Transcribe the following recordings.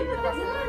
你怎么死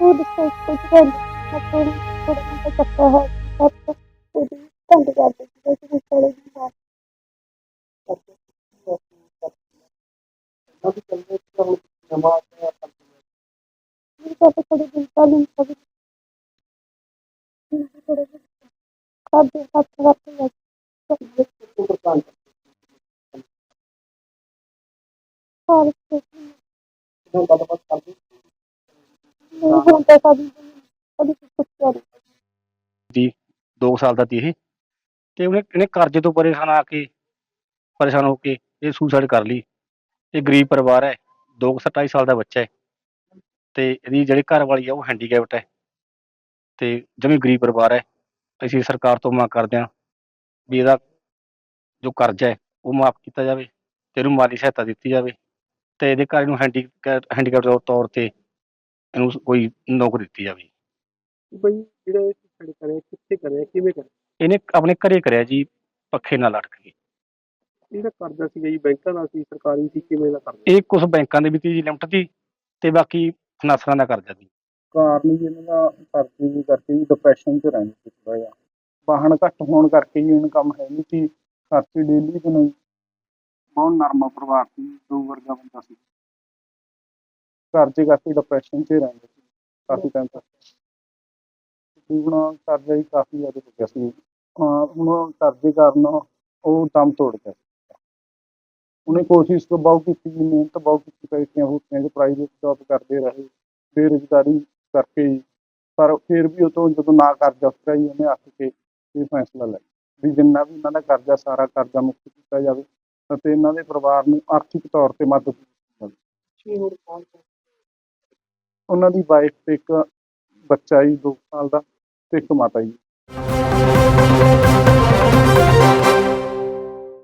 ਉਹ ਦੱਸੋ ਕੁਝ ਗੱਲ ਮੈਂ ਥੋੜੀ ਥੋੜਾ ਜਿਹਾ ਚੱਕਾ ਹੈ ਸਭ ਉਹਦੀ ਧੰਦ ਕਰ ਦਿੱਤੀ ਕਿ ਥੋੜੇ ਦਿਨ ਨਹੀਂ। ਨਹੀਂ ਹੁਣ ਤਾਂ ਸਾਡੀ ਕਦੀ ਕੁਛ ਕਰ ਦੀ 2 ਸਾਲ ਦਾ ਸੀ ਇਹ। ਤੇ ਉਹਨੇ, ਇਹਨੇ ਕਰਜ਼ੇ ਤੋਂ ਪਰੇਸ਼ਾਨ ਆ ਕੇ, ਪਰੇਸ਼ਾਨ ਹੋ ਕੇ ਇਹ ਸੁਸਾਈਡ ਕਰ ਲਈ। ਇਹ ਗਰੀਬ ਪਰਿਵਾਰ ਹੈ 2 27 ਸਾਲ ਦਾ ਬੱਚਾ ਹੈ। ਤੇ ਇਹਦੀ ਜਿਹੜੀ ਘਰ ਵਾਲੀ ਆ, ਉਹ ਹੈਂਡੀਕੈਪਟ ਹੈ। ਤੇ ਜਮੀ ਗਰੀਬ ਪਰਿਵਾਰ ਹੈ। ਅਸੀਂ ਸਰਕਾਰ ਤੋਂ ਮੰਗ ਕਰਦੇ ਹਾਂ ਵੀ ਇਹਦਾ ਜੋ ਕਰਜ਼ਾ ਹੈ, ਉਹ ਮਾਫ ਕੀਤਾ ਜਾਵੇ ਤੇ ਇਹਨੂੰ ਮਾਲੀ ਸਹਾਇਤਾ ਦਿੱਤੀ ਜਾਵੇ। ਤੇ ਇਹਦੇ ਘਰ ਨੂੰ ਹੈਂਡੀਕੈਪ ਹੈਂਡੀਕੈਪਟ ਤੌਰ ਤੇ ਇਹਨੂੰ ਕੋਈ ਨੌਕਰੀ ਦਿੱਤੀ ਜਾਵੇ। ਬਈ ਜਿਹੜਾ ਇਹ ਸੁਸਾਈਡ ਕਰਿਆ ਕਿੱਥੇ ਕਰਿਆ ਕਿਵੇਂ ਕਰਿਆ ਇਹਨੇ ਆਪਣੇ ਘਰੇ ਕਰਿਆ ਜੀ ਪੱਖੇ ਨਾਲ ਲਟਕ ਕੇ। ਇਹਦਾ ਕਰਜ਼ਾ ਸੀਗਾ ਜੀ ਬੈਂਕਾਂ ਦਾ ਸੀ ਸਰਕਾਰੀ ਸੀ ਕਿਵੇਂ ਦਾ ਕਰਜ਼ਾ ਇਹ ਕੁਝ ਬੈਂਕਾਂ ਦੇ ਵਿੱਚ ਜੀ ਲਿਮਟ ਦੀ ਤੇ ਬਾਕੀ ਫਨਾਸਰਾਂ ਦਾ ਕਰਜ਼ਾ ਸੀ ਕਾਰਨ ਜੀ ਇਹਨਾਂ ਦਾ ਕਰਜ਼ੇ ਦੀ ਕਰਕੇ ਜੀ ਡਿਪਰੈਸ਼ਨ 'ਚ ਰਹਿੰਦੇ ਸੀ ਥੋੜ੍ਹਾ ਜਿਹਾ। ਵਾਹਨ ਘੱਟ ਹੋਣ ਕਰਕੇ ਜੀ ਇਨਕਮ ਹੈ ਨਹੀਂ ਸੀ ਖਰਚੇ ਡੇਲੀ ਦੇ ਨਹੀਂ ਬਹੁਤ ਨਰਮਾ ਪਰਿਵਾਰ ਸੀ ਦੋ ਵਰਗਾ ਬੰਦਾ ਸੀ। ਕਰਜ਼ੇ ਕਰਕੇ ਡਿਪਰੈਸ਼ਨ 'ਚ ਰਹਿੰਦੇ ਸੀ, ਕਾਫੀ ਟਾਈਮ ਤੱਕ। ਤਕਰੀਬਨ ਕਰਜ਼ਾ ਹੀ ਕਾਫੀ ਜ਼ਿਆਦਾ ਹੋ ਗਿਆ ਸੀ। ਹਾਂ, ਹੁਣ ਕਰਜ਼ੇ ਕਾਰਨ ਉਹ ਦਮ ਤੋੜ ਗਿਆ ਉਹਨੇ ਕੋਸ਼ਿਸ਼ ਤਾਂ ਬਹੁਤ ਕੀਤੀ ਜੀ ਮਿਹਨਤ ਬਹੁਤ ਕੀਤੀ, ਪੈਸਿਆਂ ਹੋਤਿਆਂ 'ਚ ਪ੍ਰਾਈਵੇਟ ਜੌਬ ਕਰਦੇ ਰਹੇ, ਬੇਰੁਜ਼ਗਾਰੀ ਕਰਕੇ ਹੀ। ਪਰ ਫਿਰ ਵੀ ਉਹ ਤੋਂ ਜਦੋਂ ਨਾ ਕਰਜ਼ਾ ਉਤਰਿਆ ਜੀ, ਉਹਨੇ ਅੱਕ ਕੇ ਇਹ ਫੈਸਲਾ ਲਿਆ। ਵੀ ਜਿੰਨਾ ਵੀ ਇਹਨਾਂ ਦਾ ਕਰਜ਼ਾ, ਸਾਰਾ ਕਰਜ਼ਾ ਮੁਕਤ ਕੀਤਾ ਜਾਵੇ, ਅਤੇ ਇਹਨਾਂ ਦੇ ਪਰਿਵਾਰ ਨੂੰ ਆਰਥਿਕ ਤੌਰ ਤੇ ਮਦਦ ਕੀਤੀ ਜਾਵੇ। ਕੀ ਹੋਰ ਕੌਣ ਉਹਨਾਂ ਦੀ ਵਾਈਫ ਤੇ ਇੱਕ ਬੱਚਾ ਜੀ ਦੋ ਸਾਲ ਦਾ ਤੇ ਇੱਕ ਮਾਤਾ ਜੀ।